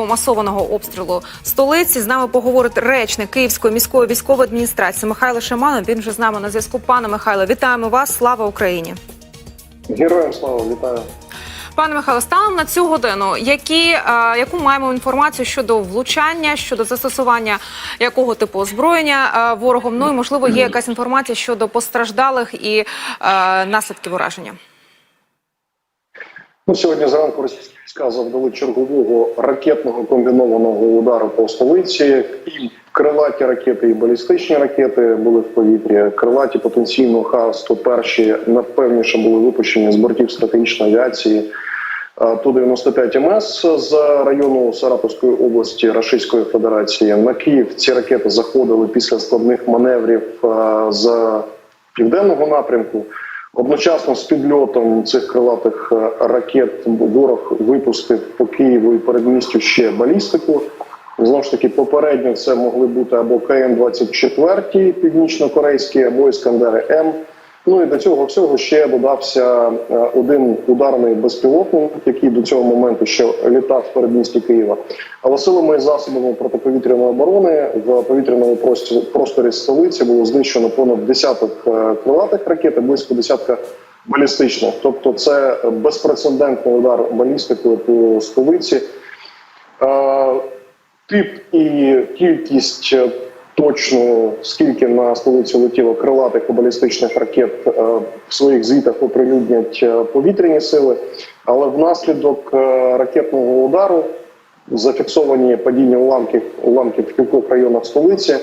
щодо масованого обстрілу столиці. З нами поговорить речник Київської міської військової адміністрації Михайло Шаманов. Він вже з нами на зв'язку. Пане Михайло, вітаємо вас! Слава Україні! Героям слава вітаю. Пане Михайло, станом на цю годину, які, е, яку маємо інформацію щодо влучання, щодо застосування якого типу озброєння е, ворогом? Ну і можливо є якась інформація щодо постраждалих і е, наслідків ураження. Ну, сьогодні зранку російські війська завдали чергового ракетного комбінованого удару по столиці. І крилаті ракети, і балістичні ракети були в повітрі. Крилаті потенційно Х-101 найпевніше були випущені з бортів стратегічної авіації. Е, Ту-95 МС з району Саратовської області Рашистської Федерації на Київ ці ракети заходили після складних маневрів з південного напрямку. Одночасно з підльотом цих крилатих е, ракет ворог випустив по Києву і передмістю ще балістику. Знову ж таки, попередньо це могли бути або КН-24 північно-корейські, або Іскандери М. Ну і до цього всього ще додався е, один ударний безпілотник, який до цього моменту ще літав в передмісті Києва. Але силами і засобами протиповітряної оборони в повітряному просторі столиці було знищено понад десяток е, крилатих ракет і близько десятка балістичних. Тобто, це безпрецедентний удар балістикою по столиці. Е, Тип і кількість точно скільки на столицю летіло крилатих і ракет е, в своїх звітах оприлюднять е, повітряні сили, але внаслідок е, ракетного удару зафіксовані падіння уламків уламків в кількох районах столиці.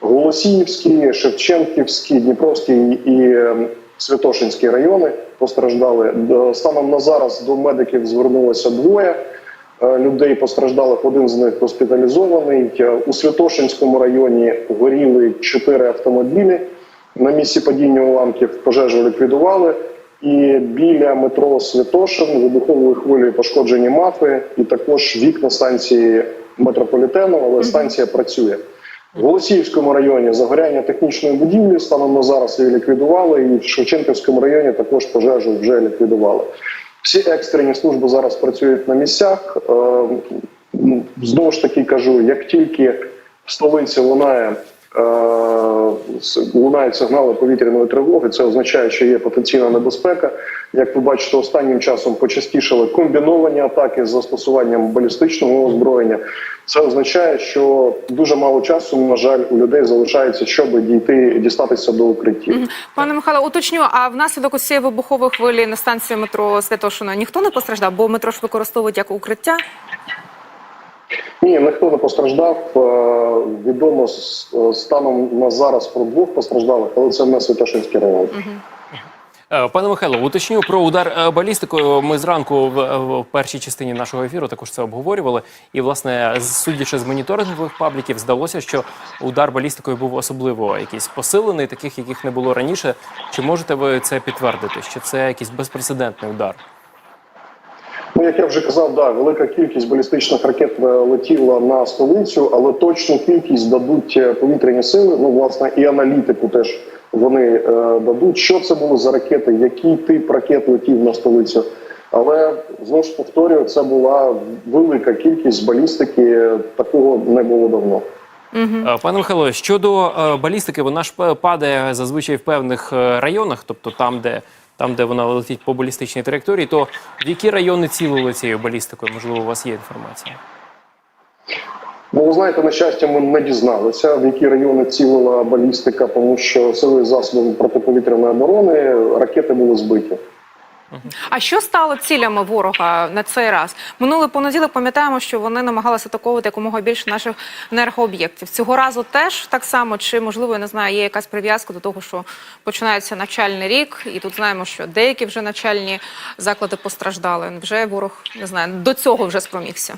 Голосіївський, Шевченківський, Дніпровський і е, Святошинський райони постраждали. Станом на зараз до медиків звернулося двоє людей постраждалих. Один з них госпіталізований. Е, У Святошинському районі горіли чотири автомобілі. На місці падіння уламків пожежу ліквідували. І біля метро Святошин вибуховою хвилею пошкоджені мафи, і також вікна станції метрополітену, але станція працює. В Голосіївському районі загоряння технічної будівлі станом на зараз її ліквідували, і в Шевченківському районі також пожежу вже ліквідували. Всі екстрені служби зараз працюють на місцях. Е, Знову ж таки кажу, як тільки в столиці лунає, лунають сигнали повітряної тривоги, це означає, що є потенційна небезпека. Як ви бачите, останнім часом почастішали комбіновані атаки з застосуванням балістичного озброєння. Це означає, що дуже мало часу, на жаль, у людей залишається, щоб дійти дістатися до укриттів. Пане Михайло, уточню, а внаслідок цієї вибухової хвилі на станції метро Святошина ніхто не постраждав, бо метро ж використовують як укриття. Ні, ніхто не постраждав. Е, Відомо станом на зараз про двох постраждалих, але це не Святошинський район. Е, Пане Михайло, уточню про удар е, балістикою. Ми зранку в, в першій частині нашого ефіру також це обговорювали. І, власне, судячи з моніторингових пабліків, здалося, що удар балістикою був особливо якийсь посилений, таких яких не було раніше. Чи можете ви це підтвердити? Що це якийсь безпрецедентний удар? Ну, як я вже казав, да, велика кількість балістичних ракет е, летіла на столицю, але точну кількість дадуть е, повітряні сили. Ну, власне, і аналітику теж вони е, дадуть. Що це було за ракети, який тип ракет летів на столицю. Але знову ж повторюю, це була велика кількість балістики. Такого не було давно. Е, Пане Михайло, щодо е, балістики, вона ж падає зазвичай в певних е, районах, тобто там, де там, де вона летить по балістичній траєкторії, то в які райони цілили цією балістикою? Можливо, у вас є інформація? Ну, ви знаєте, на щастя, ми не дізналися, в які райони цілила балістика, тому що сили засобів протиповітряної оборони ракети були збиті. А що стало цілями ворога на цей раз? Минулий понеділок пам'ятаємо, що вони намагалися атаковувати якомога більше наших енергооб'єктів. Цього разу теж так само, чи можливо я не знаю, є якась прив'язка до того, що починається навчальний рік, і тут знаємо, що деякі вже навчальні заклади постраждали. Вже ворог не знаю, до цього вже спромігся.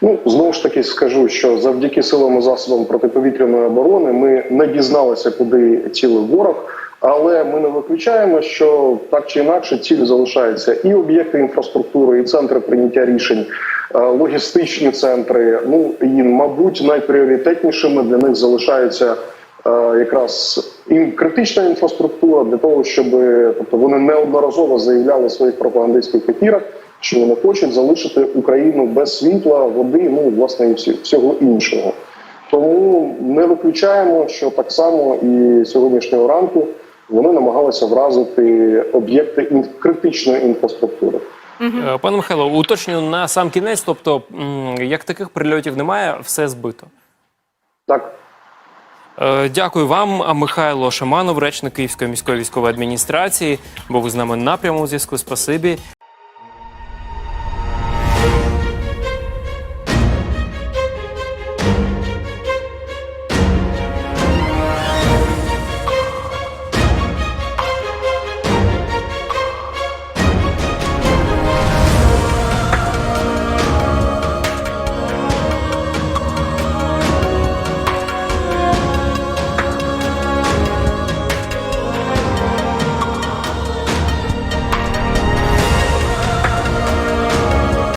Ну знову ж таки скажу, що завдяки силам і засобам протиповітряної оборони ми не дізналися, куди цілив ворог. Але ми не виключаємо, що так чи інакше ціль залишається і об'єкти інфраструктури, і центри прийняття рішень, е, логістичні центри. Ну і мабуть найпріоритетнішими для них залишаються е, якраз і критична інфраструктура для того, щоб тобто вони неодноразово заявляли в своїх пропагандистських ефірах, що вони хочуть залишити Україну без світла, води, ну власне і всього іншого. Тому не виключаємо, що так само і сьогоднішнього ранку вони намагалися вразити об'єкти критичної інфраструктури. Угу. Пане Михайло, уточню на сам кінець, тобто як таких прильотів немає, все збито. Так. Е, Дякую вам, Михайло Шаманов, речник Київської міської військової адміністрації. Був з нами на прямому зв'язку. Спасибі.